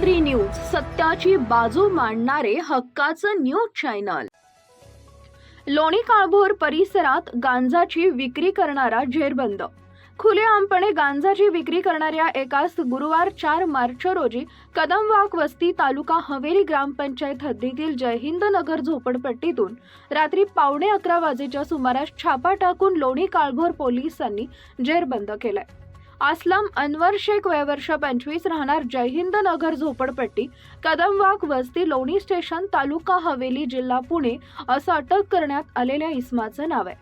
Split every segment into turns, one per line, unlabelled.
Three news सत्याची बाजू मांडणारे हक्काचं न्यूज चॅनल. लोणी काळभोर परिसरात गांजाची विक्री करणारा झेरबंद खुलेआमपणे गांजाची विक्री करणाऱ्या एकास गुरुवार चार मार्च रोजी कदमवाक वस्ती तालुका हवेली ग्रामपंचायत हद्दीतील जयहिंद नगर झोपडपट्टीतून रात्री पावणे अकरा वाजेच्या सुमारास छापा टाकून लोणी काळभोर पोलिसांनी जेरबंद केलाय. असलम अनवर शेख वयवर्ष पंचवीस राहणार जयहिंद नगर झोपडपट्टी कदमवाक वस्ती लोणी स्टेशन तालुका हवेली जिल्हा पुणे असं अटक करण्यात आलेल्या इस्माचं नाव आहे.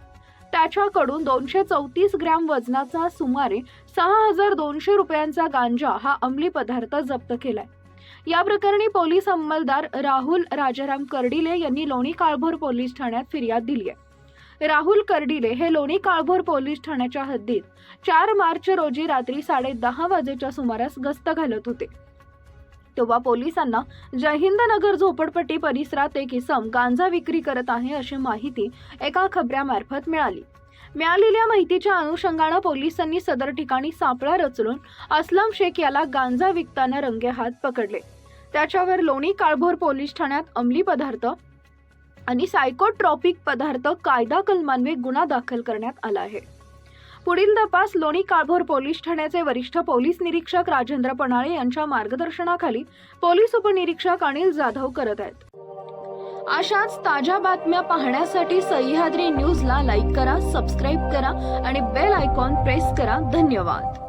त्याच्याकडून दोनशे चौतीस ग्रॅम वजनाचा सुमारे सहा हजार दोनशे रुपयांचा गांजा हा अंमली पदार्थ जप्त केलाय. या प्रकरणी पोलीस अंमलदार राहुल राजाराम कर्डिले यांनी लोणी काळभोर पोलीस ठाण्यात फिर्याद दिली आहे. राहुल कर्डिले हे लोणी काळभोर पोलीस ठाण्याच्या हद्दीत चार मार्च रोजी रात्री साडे दहा वाजेच्या सुमारास गस्त घालत होते. तेव्हा पोलिसांना जयहिंद नगर झोपडपट्टी परिसरात एक इसम गांजा विक्री करत आहे अशी माहिती एका खबऱ्यामार्फत मिळाली. मिळालेल्या माहितीच्या अनुषंगानं पोलिसांनी सदर ठिकाणी सापळा रचलून अस्लम शेख याला गांजा विकताना रंगेहात पकडले. त्याच्यावर लोणी काळभोर पोलीस ठाण्यात अंमली पदार्थ आणि सायकोट्रॉपिक पदार्थ कायदा कलमान्वये गुन्हा दाखल करण्यात आला आहे. पुढील तपास लोणी काळभोर पोलीस ठाण्याचे वरिष्ठ पोलीस निरीक्षक राजेंद्र पणाळे यांच्या मार्गदर्शनाखाली पोलीस उपनिरीक्षक अनिल जाधव करत आहेत. अशाच ताज्या बातम्या पाहण्यासाठी सह्याद्री न्यूजला लाईक करा सबस्क्राईब करा आणि बेल आयकॉन प्रेस करा. धन्यवाद.